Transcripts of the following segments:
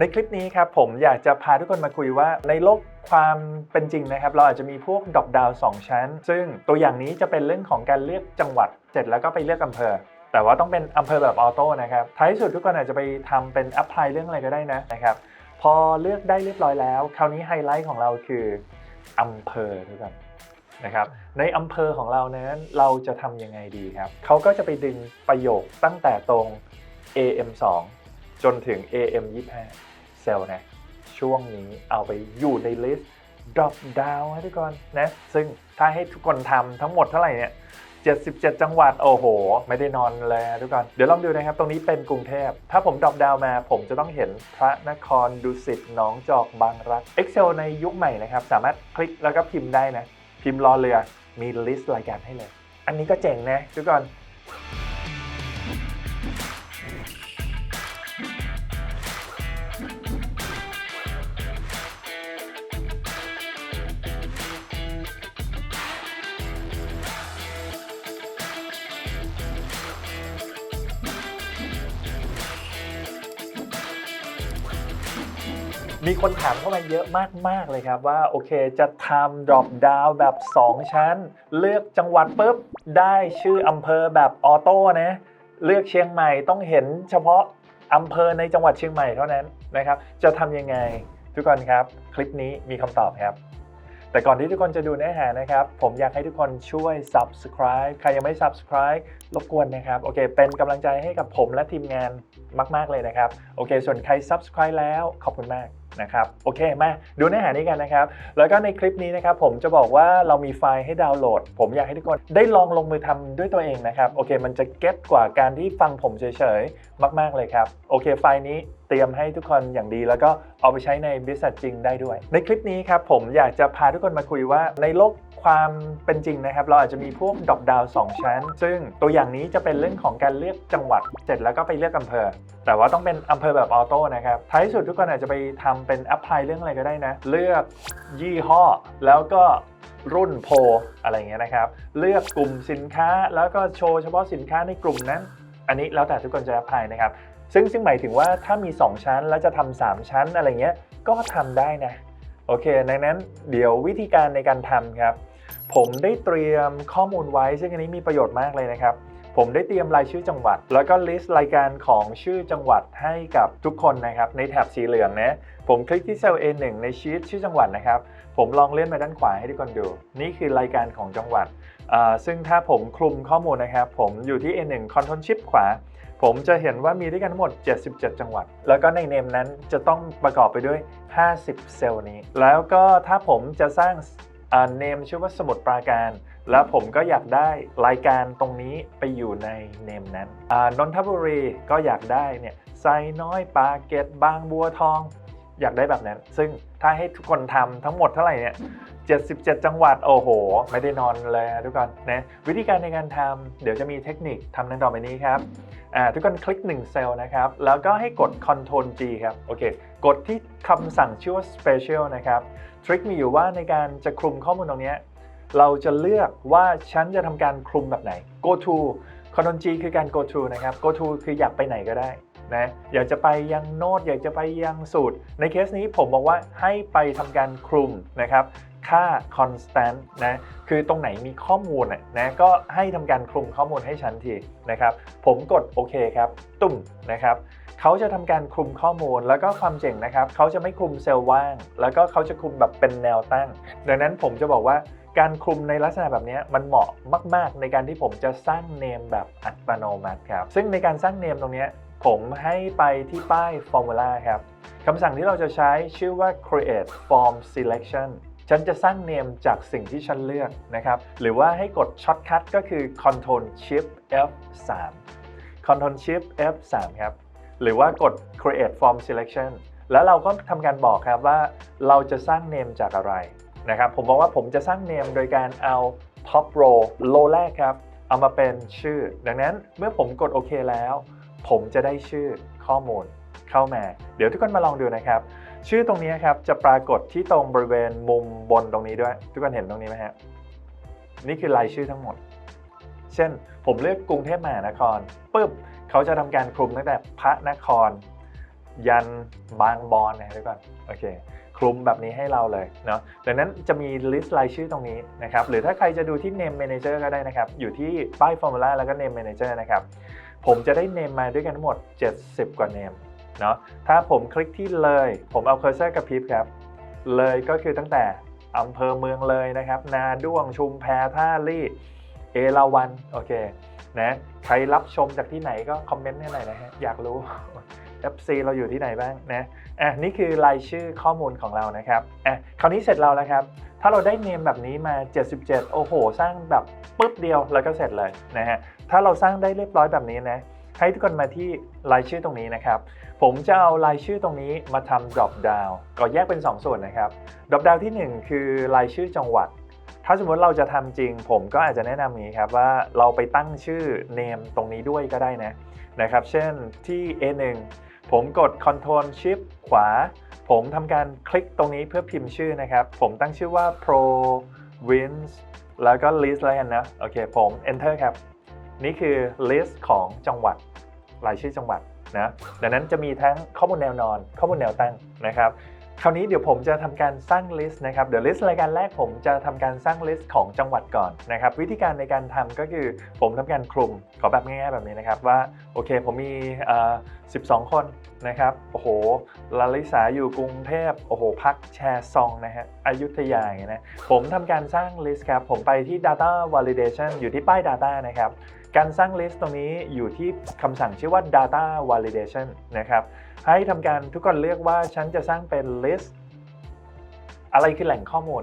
ในคลิปนี้ครับผมอยากจะพาทุกคนมาคุยว่าในโลกความเป็นจริงนะครับ เราอาจจะมีพวกดอกดาวสองชั้น ซึ่งตัวอย่างนี้จะเป็นเรื่องของการเลือกจังหวัดเสร็จแล้วก็ไปเลือกอำเภอ แต่ว่าต้องเป็นอำเภอแบบออโต้นะครับท้ายสุดทุกคนอาจจะไปทำเป็นอัพพลายเรื่องอะไรก็ได้นะนะครับ พอเลือกได้เรียบร้อยแล้ว คราวนี้ไฮไลท์ของเราคืออำเภอทุกคนนะครับในอำเภอของเรานั้นเราจะทำยังไงดีครับเขาก็จะไปดึงประโยคตั้งแต่ตรง AM 2จนถึง AM 25 เซลล์นะช่วงนี้เอาไปอยู่ในลิสต์ drop down ให้ทุกคนนะซึ่งถ้าให้ทุกคนทำทั้งหมดเท่าไหร่เนี่ย77 จังหวัด โอ้โห ไม่ได้นอนเลยทุกคนเดี๋ยวลองดูนะครับ ตรงนี้เป็นกรุงเทพ ถ้าผมดรอปดาวมา ผมจะต้องเห็นพระนครดุสิตหนองจอกบางรัก Excel ในยุคใหม่นะครับ สามารถคลิกแล้วก็พิมพ์ได้นะ พิมพ์รอเรือมีลิสต์รายการให้เลย อันนี้ก็เจ๋งนะทุกคน มีคนถามเข้ามาเยอะมาก ๆ เลยครับว่า โอเคจะทำ drop down แบบ 2 ชั้น เลือกจังหวัดปุ๊บ ได้ชื่ออำเภอแบบออโต้นะ เลือกเชียงใหม่ต้องเห็นเฉพาะอำเภอในจังหวัดเชียงใหม่เท่านั้นนะครับ จะทำยังไงทุกคนครับ คลิปนี้มีคำตอบครับ แต่ก่อนที่ทุกคนจะดูเนื้อหานะครับ ผมอยากให้ทุกคนช่วย subscribe ใครยังไม่ subscribe รบกวนนะครับ โอเค เป็นกำลังใจให้กับผมและทีมงานมาก ๆ เลยนะครับ โอเค ส่วนใคร subscribe แล้วขอบคุณมาก นะครับโอเคมาดูเนื้อหานี้กันนะครับแล้วก็ในคลิปนี้นะครับผมจะบอกว่าเรามีไฟล์ให้ดาวน์โหลด ผมอยากให้ทุกคนได้ลองลงมือทำด้วยตัวเองนะครับโอเค มันจะเก็ตกว่าการที่ฟังผมเฉยๆมาก ๆเลยครับโอเคไฟล์นี้เตรียมให้ทุกคนอย่างดี แล้วก็เอาไปใช้ในบริษัทจริงได้ด้วย ในคลิปนี้ครับผมอยากจะพาทุกคนมาคุยว่าในโลกความเป็นจริงนะครับ เราอาจจะมีพวกดอกดาวสองชั้น ซึ่งตัวอย่างนี้จะเป็นเรื่องของการเลือกจังหวัดเสร็จแล้วก็ไปเลือกอำเภอ แต่ว่าต้องเป็นอำเภอแบบออโต้นะครับท้ายสุดทุกคนอาจจะไปทำเป็นแอัพลายเรื่องอะไรก็ได้นะ เลือกยี่ห้อแล้วก็รุ่นโพอะไรเงี้ยนะครับ เลือกกลุ่มสินค้าแล้วก็โชว์เฉพาะสินค้าในกลุ่มนั้น อันนี้แล้วแต่ทุกคนจะอัพพลายนะครับ ซึ่งซึ่งหมายถึงว่าถ้ามี 2 ชั้นแล้วจะทำ3ชั้นอะไรเงี้ยก็ทำได้นะโอเคดังนั้นเดี๋ยววิธีการในการทำครับ ผมได้เตรียมข้อมูลไว้ ซึ่งอันนี้มีประโยชน์มากเลยนะครับ ผมได้เตรียมรายชื่อจังหวัด แล้วก็ลิสต์รายการของชื่อจังหวัดให้กับทุกคนนะครับ ในแถบสีเหลืองนะผมคลิกที่เซลล์ A1 ในชีตชื่อจังหวัดนะครับ ผมลองเลื่อนมาด้านขวาให้ทุกคนดู นี่คือรายการของจังหวัด ซึ่งถ้าผมคลุมข้อมูลนะครับ ผมอยู่ที่ A1 Ctrl Shift ขวา ผมจะเห็นว่ามีด้วยกันทั้งหมด 77 จังหวัด แล้วก็ในเนมนั้นจะต้องประกอบไปด้วย 50 เซลล์นี้ แล้วก็ถ้าผมจะสร้างเนมชื่อว่าสมุดปราการ แล้วผมก็อยากได้รายการตรงนี้ไปอยู่ในเนมนั้นนนทบุรีก็อยากได้เนี่ยไซน้อยปาเกตบางบัวทอง อยากได้แบบนั้น ซึ่งถ้าให้ทุกคนทำทั้งหมดเท่าไหร่เนี่ย77 จังหวัด โอ้โห ไม่ได้นอนเลยนะทุกคนนะวิธีการในการทำเดี๋ยวจะมีเทคนิคทำดังต่อไปนี้ครับ ทุกคนคลิก1เซลล์นะครับ แล้วก็ให้กด Ctrl G ครับ โอเค กดที่คำสั่งชื่อว่า Special นะครับ ทริคมีอยู่ว่าในการจะคลุมข้อมูลตรงนี้ เราจะเลือกว่าฉันจะทำการคลุมแบบไหน go to Ctrl G คือการ go to นะครับ go to คืออยากไปไหนก็ได้นะอยากจะไปยังโน้ตอยากจะไปยังสูตร ในเคสนี้ผมบอกว่าให้ไปทำการคลุมนะครับ ค่า constant นะ คือตรงไหนมีข้อมูลน่ะนะก็ให้ทำการคลุมข้อมูลให้ฉันทีนะครับ ผมกดโอเคครับ ตุ่มนะครับเขาจะทำการคลุมข้อมูลแล้วก็ความเจ๋งนะครับเขาจะไม่คลุมเซลล์ว่าง แล้วก็เขาจะคลุมแบบเป็นแนวตั้ง ดังนั้นผมจะบอกว่าการคลุมในลักษณะแบบนี้มันเหมาะมาก ๆ ในการที่ผมจะสร้างเนมแบบอัตโนมัติครับ ซึ่งในการสร้างเนมตรงนี้ผมให้ไปที่ป้าย Formula ครับคำสั่งที่เราจะใช้ชื่อว่า create form selection ฉันจะสร้างเนมจากสิ่งที่ฉันเลือกนะครับ หรือว่าให้กดช็อตคัทก็คือ Ctrl Shift F3 Ctrl Shift F3 ครับ หรือว่ากด create form selection แล้วเราก็ทำการบอกครับว่าเราจะสร้างเนมจากอะไรนะครับ ผมบอกว่าผมจะสร้างเนมโดยการเอา top row row แรกครับ เอามาเป็นชื่อ ดังนั้นเมื่อผมกดโอเคแล้ว ผมจะได้ชื่อข้อมูลเข้ามา เดี๋ยวทุกคนมาลองดูนะครับ ชื่อตรงนี้ครับจะปรากฏที่ตรงบริเวณมุมบนตรงนี้ด้วย ทุกคนเห็นตรงนี้ไหมฮะนี่คือรายชื่อทั้งหมด เช่น ผมเลือกกรุงเทพมหานครปุ๊บเขาจะทำการคลุมตั้งแต่พระนคร ยันบางบอนนะทุกคนโอเคคลุมแบบนี้ให้เราเลยเนาะดังนั้นจะมี list รายชื่อตรงนี้นะครับ หรือถ้าใครจะดูที่ name manager ก็ได้นะครับ อยู่ที่ป้าย formula แล้วก็ name manager นะครับ ผมจะได้ name มาด้วยกันทั้งหมด 70 กว่า name เนาะถ้าผมคลิกที่เลย ผมเอา cursor กระพริบครับ เลยก็คือตั้งแต่อำเภอเมืองเลยนะครับ นาด้วงชุมแพท่าลี่ เอราวันโอเคนะใครรับชมจากที่ไหนก็คอมเมนต์ให้หน่อยนะฮะอยากรู้ FC เราอยู่ที่ไหนบ้างนะอะนี่คือรายชื่อข้อมูลของเรานะครับอะคราวนี้เสร็จเราแล้วครับ ถ้าเราได้เนมแบบนี้มา 77 โอ้โห สร้างแบบปุ๊บเดียวแล้วก็เสร็จเลยนะฮะถ้าเราสร้างได้เรียบร้อยแบบนี้นะ ให้ทุกคนมาที่รายชื่อตรงนี้นะครับ ผมจะเอารายชื่อตรงนี้มาทำ drop down ก็แยกเป็น 2 ส่วนนะครับ drop down ที่ 1 คือรายชื่อจังหวัด ถ้าสมมติเราจะทำจริง ผมก็อาจจะแนะนำอย่างนี้ครับว่าเราไปตั้งชื่อ name ตรงนี้ด้วยก็ได้นะนะครับ เช่นที่ A1 ผมกด Ctrl Shift ขวา ผมทำการคลิกตรงนี้เพื่อพิมพ์ชื่อนะครับ ผมตั้งชื่อว่า province แล้วก็ list แล้วกันนะ โอเค ผม enter ครับ นี่คือ list ของจังหวัดรายชื่อจังหวัดนะดังนั้นจะมีทั้งข้อมูลแนวนอน ข้อมูลแนวตั้งนะครับคราวนี้เดี๋ยวผมจะทำการสร้าง list นะครับ เดี๋ยว list รายการแรกผมจะทำการสร้าง list ของจังหวัดก่อนนะครับ วิธีการในการทำก็คือผมทำการคลุมขอแบบง่ายๆแบบนี้นะครับว่าโอเคผมมีเอ่อ12 คนนะครับ โอ้โหลาลิสาอยู่กรุงเทพโอ้โหพักแชร์ซองนะฮะอยุธยาอย่างเงี้ยนะผมทำการสร้าง list ครับ ผมไปที่ data validation อยู่ที่ป้าย data นะครับ การสร้าง list ตรงนี้อยู่ที่คำสั่งชื่อว่า data validation นะครับ ให้ทำการทุกคนเลือกว่าฉันจะสร้างเป็น list อะไรคือแหล่งข้อมูล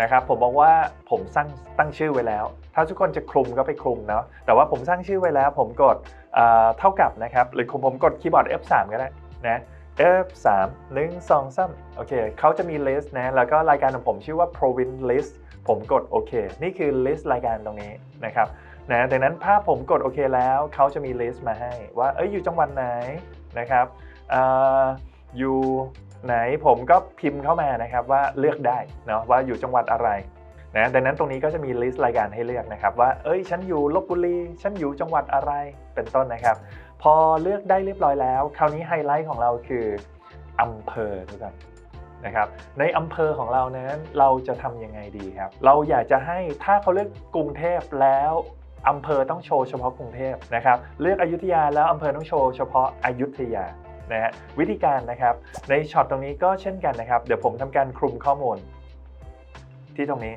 นะครับผมบอกว่าผมสร้างตั้งชื่อไว้แล้ว ถ้าทุกคนจะคลุมก็ไปคลุมเนาะแต่ว่าผมสร้างชื่อไว้แล้ว ผมกดเเท่ากับนะครับหรือผมกดคีย์บอร์ด F3 ก็ได้นะ F3 1 2 3โอเคเขาจะมี list นะแล้วก็รายการของผมชื่อว่า province list ผมกดโอเค นี่คือ list รายการตรงนี้นะครับ นะดังนั้นถ้าผมกดโอเคแล้วเขาจะมี list มาให้ว่าเอ้ยอยู่จังหวัดไหนนะครับออยู่ไหนผมก็พิมพ์เข้ามานะครับว่าเลือกได้เนาะว่าอยู่จังหวัดอะไรนะดังนั้นตรงนี้ก็จะมี list รายการให้เลือกนะครับว่าเอ้ยฉันอยู่ลบบุรีฉันอยู่จังหวัดอะไรเป็นต้นนะครับ พอเลือกได้เรียบร้อยแล้ว คราวนี้ไฮไลท์ของเราคืออำเภอทุกท่านนะครับในอำเภอของเรานั้นเราจะทำยังไงดีครับ เราอยากจะให้ถ้าเขาเลือกกรุงเทพแล้ว อำเภอต้องโชว์เฉพาะกรุงเทพนะครับ เลือกอยุธยาแล้วอำเภอต้องโชว์เฉพาะอยุธยานะฮะวิธีการนะครับในช็อตตรงนี้ก็เช่นกันนะครับ เดี๋ยวผมทำการคลุมข้อมูล ที่ตรงนี้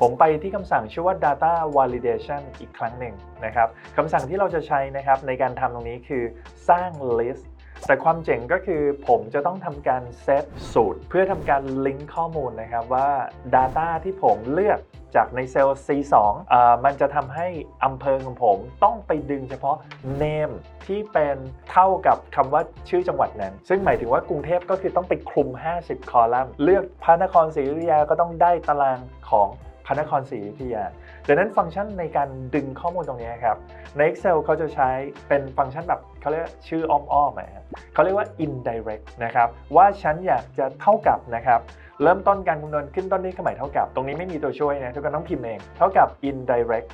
ผมไปที่คำสั่งชื่อว่า data validation อีกครั้งหนึ่งนะครับคำสั่งที่เราจะใช้นะครับในการทำตรงนี้คือสร้าง list แต่ความเจ๋งก็คือผมจะต้องทำการเซตสูตร เพื่อทำการลิงก์ข้อมูลนะครับว่า Data ที่ผมเลือก จากในเซลล์ C2 อ่ามันจะทำให้อำเภอของผมต้องไปดึงเฉพาะ name ที่เป็นเท่ากับคำว่าชื่อจังหวัดนั้น ซึ่งหมายถึงว่ากรุงเทพก็คือต้องไปคลุม 50 คอลัมน์ เลือกพระนครศรีอยุธยาก็ต้องได้ตารางของพระนครศรีอยุธยาดังนั้นฟังก์ชันในการดึงข้อมูลตรงนี้ครับ ใน Excel เขาจะใช้เป็นฟังก์ชันแบบเขาเรียกชื่ออ้อมๆนะครับเขาเรียกว่า indirect นะครับ ว่าฉันอยากจะเท่ากับนะครับ เริ่มต้นการคำนวณขึ้นต้นด้วยเครื่องหมายเท่ากับ ตรงนี้ไม่มีตัวช่วยนะทุกคนต้องพิมพ์เอง เท่ากับ indirect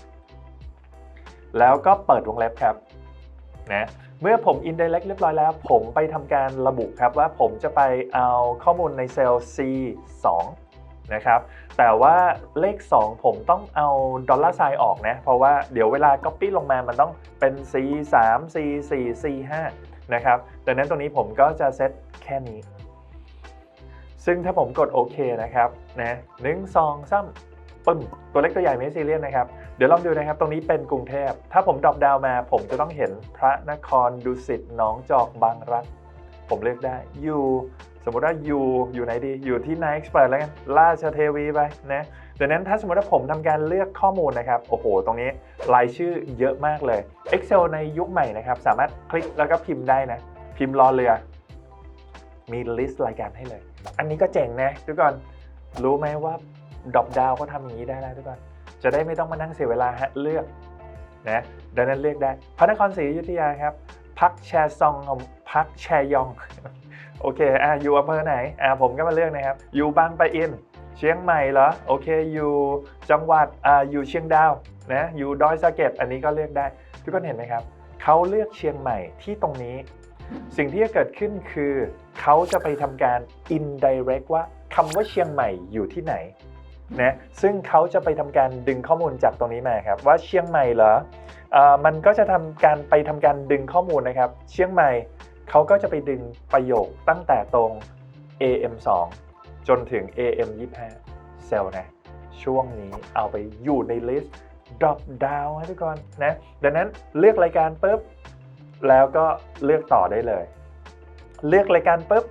แล้วก็เปิดวงเล็บครับนะเมื่อผม indirect เรียบร้อยแล้ว ผมไปทำการระบุครับว่าผมจะไปเอาข้อมูลในเซลล์ C2 นะครับ แต่ว่าเลข 2 ผมต้องเอาดอลลาร์ไซน์ออกนะ เพราะว่าเดี๋ยวเวลา Copy ลงมามันต้องเป็น C 3 C 4 C 5นะครับ ดังนั้นตรงนี้ผมก็จะเซตแค่นี้ ซึ่งถ้าผมกดโอเคนะครับนะหนึ่งสองสามปึ้มตัวเล็กตัวใหญ่ไม่ซีเรียสนะครับ เดี๋ยวลองดูนะครับ ตรงนี้เป็นกรุงเทพ ถ้าผมดรอปดาวมา ผมจะต้องเห็นพระนครดุสิตหนองจอกบางรัก ผมเลือกได้อยู่สมมติว่าอยู่อยู่ไหนดีอยู่ที่นายเอ็กซ์เแล้วกันราชเทวีไปนะดังนั้นถ้าสมมติว่าผมทำการเลือกข้อมูลนะครับ โอ้โห ตรงนี้รายชื่อเยอะมากเลย Excel ในยุคใหม่นะครับ สามารถคลิกแล้วก็พิมพ์ได้นะ พิมพ์รอเรือ มีลิสต์รายการให้เลย อันนี้ก็เจ๋งนะทุกคนรู้ไหมว่าดรอปดาวเขาทำอย่างนี้ได้แล้วทุกคนจะได้ไม่ต้องมานั่งเสียเวลาฮะเลือกนะดังนั้นเลือกได้พระนครศรีอยุธยาครับพักแชร์ซองของพักแชร์ยองโอเคอะอยู่อำเภอไหนอะผมก็มาเลือกนะครับ อยู่บางปะอินเชียงใหม่เหรอโอเคอยู่จังหวัดอ่าอยู่เชียงดาวนะอยู่ดอยสะเก็ดอันนี้ก็เลือกได้ ทุกคนเห็นไหมครับเขาเลือกเชียงใหม่ที่ตรงนี้ สิ่งที่จะเกิดขึ้นคือ เขาจะไปทำการ indirect ว่าคำว่าเชียงใหม่อยู่ที่ไหนนะซึ่งเขาจะไปทำการดึงข้อมูลจากตรงนี้มาครับ ว่าเชียงใหม่เหรออมันก็จะทำการไปทำการดึงข้อมูลนะครับ เชียงใหม่เขาก็จะไปดึงประโยคตั้งแต่ตรง AM 2จนถึง AM 25เซลนะช่วงนี้เอาไปอยู่ในลิสต์ drop down ให้ทุกคนนะดังนั้นเลือกรายการปุ๊บ แล้วก็เลือกต่อได้เลย เลือกรายการปุ๊บ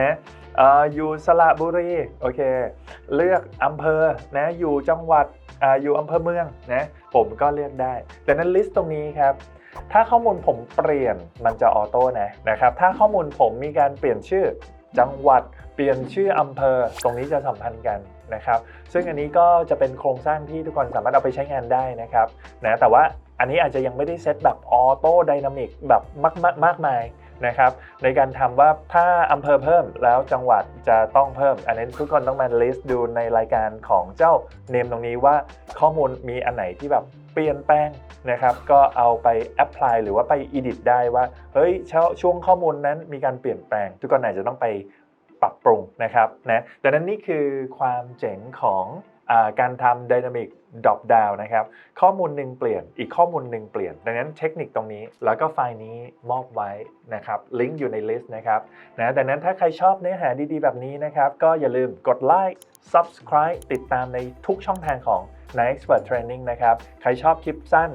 นะอ่ออยู่สระบุรีโอเค เลือกอำเภอนะอยู่จังหวัดอ่าอยู่อำเภอเมืองนะผมก็เลือกได้ดังนั้นลิสต์ตรงนี้ครับถ้าข้อมูลผมเปลี่ยนมันจะออโต้นะนะครับ ถ้าข้อมูลผมมีการเปลี่ยนชื่อจังหวัดเปลี่ยนชื่ออำเภอ ตรงนี้จะสัมพันธ์กันนะครับ ซึ่งอันนี้ก็จะเป็นโครงสร้างที่ทุกคนสามารถเอาไปใช้งานได้นะครับนะแต่ว่า อันนี้อาจจะยังไม่ได้เซตแบบออโต้ไดนามิกแบบมากมากมากมายนะครับในการทำว่าถ้าอำเภอเพิ่มแล้วจังหวัดจะต้องเพิ่ม อันนี้ทุกคนต้องมา list ดูในรายการของเจ้าเนมตรงนี้ว่าข้อมูลมีอันไหนที่แบบเปลี่ยนแปลงนะครับก็เอาไป apply หรือว่าไป edit ได้ว่า เฮ้ยช่วช่วงข้อมูลนั้นมีการเปลี่ยนแปลง ทุกคนอาจจะต้องไป ปรับปรุงนะครับนะดังนั้นนี่คือความเจ๋งของอการทำ Dynamic Drop Down นะครับ ข้อมูลหนึ่งเปลี่ยน อีกข้อมูลหนึ่งเปลี่ยน ดังนั้นเทคนิคตรงนี้ แล้วก็ไฟล์นี้มอบไว้นะครับ ลิงก์อยู่ในลิสต์นะครับนะดังนั้นถ้าใครชอบเนื้อหาดีๆ แบบนี้นะครับ ก็อย่าลืมกดไลค์ Subscribe ติดตามในทุกช่องทางของ n i Expert Training นะครับ ใครชอบคลิปสั้น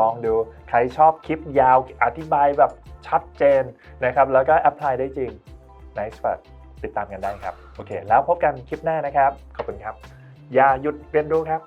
ลองดู ใครชอบคลิปยาวอธิบายแบบชัดเจนนะครับ แล้วก็แอพพลายได้จริง n i Expert ติดตามกันได้ครับ โอเค แล้วพบกันคลิปหน้านะครับ ขอบคุณครับ อย่าหยุดเรียนรู้ครับ